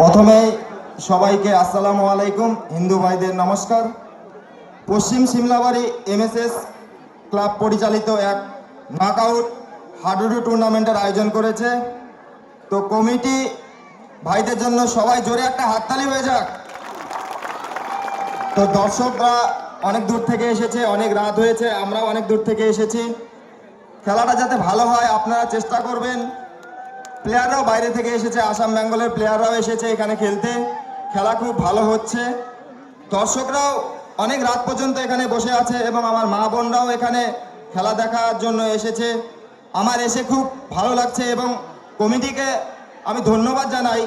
প্রথমেই সবাইকে আসসালামু আলাইকুম, হিন্দু ভাইদের নমস্কার। পশ্চিম সিমলাবাড়ি এমএসএস ক্লাব পরিচালিত এক নকআউট হাডুডু টুর্নামেন্টের আয়োজন করেছে। তো কমিটি ভাইদের জন্য সবাই জোরে একটা হাততালি হয়ে যাক। তো দর্শকরা অনেক দূর থেকে এসেছে, অনেক রাত হয়েছে, আমরাও অনেক দূর থেকে এসেছি। খেলাটা যাতে ভালো হয় আপনারা চেষ্টা করবেন। প্লেয়াররাও বাইরে থেকে এসেছে, আসাম বেঙ্গলের প্লেয়াররাও এসেছে এখানে খেলতে। খেলা খুব ভালো হচ্ছে। দর্শকরাও অনেক রাত পর্যন্ত এখানে বসে আছে এবং আমার মা বোনরাও এখানে খেলা দেখার জন্য এসেছে। আমার এসে খুব ভালো লাগছে এবং কমিটিকে আমি ধন্যবাদ জানাই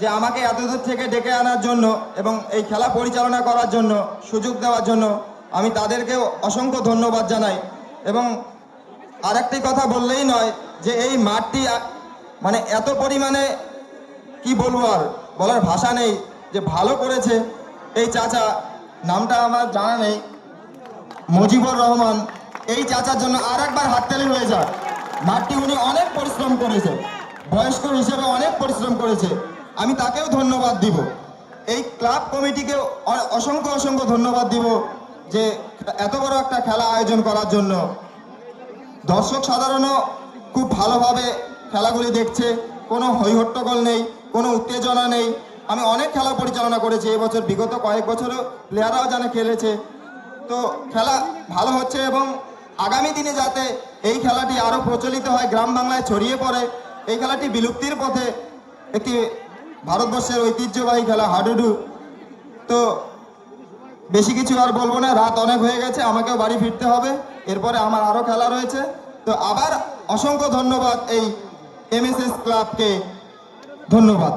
যে আমাকে এত দূর থেকে ডেকে আনার জন্য এবং এই খেলা পরিচালনা করার জন্য, সুযোগ দেওয়ার জন্য আমি তাদেরকেও অসংখ্য ধন্যবাদ জানাই। এবং আরেকটি কথা বললেই নয় যে এই মাঠটি মানে এত পরিমাণে, কি বলব আর, বলার ভাষা নেই, যে ভালো করেছে। এই চাচা, নামটা আমার জানা নেই। মুজিবুর রহমান, এই চাচার জন্য আর একবার হাততালি হয়ে যায় মাঠটি উনি অনেক পরিশ্রম করেছে। বয়স্ক হিসেবে অনেক পরিশ্রম করেছে। আমি তাকেও ধন্যবাদ দিব। এই ক্লাব কমিটিকে অসংখ্য অসংখ্য ধন্যবাদ দিব যে এত বড় একটা খেলা আয়োজন করার জন্য। দর্শক সাধারণও খুব ভালোভাবে খেলাগুলি দেখছে, কোনো হৈহট্টগোল নেই, কোনো উত্তেজনা নেই। আমি অনেক খেলা পরিচালনা করেছি এবছর বিগত কয়েক বছরও প্লেয়াররাও জানে খেলেছে। তো খেলা ভালো হচ্ছে এবং আগামী দিনে যাতে এই খেলাটি আরও প্রচলিত হয়, গ্রাম বাংলায় ছড়িয়ে পড়ে, এই খেলাটি বিলুপ্তির পথে একটি ভারতবর্ষের ঐতিহ্যবাহী খেলা, হাডুডু। তো বেশি কিছু আর বলব না, রাত অনেক হয়ে গেছে, আমাকেও বাড়ি ফিরতে হবে, এরপরে আমার আরও খেলা রয়েছে। তো আবার অসংখ্য ধন্যবাদ এই এমএসএস ক্লাবকে ধন্যবাদ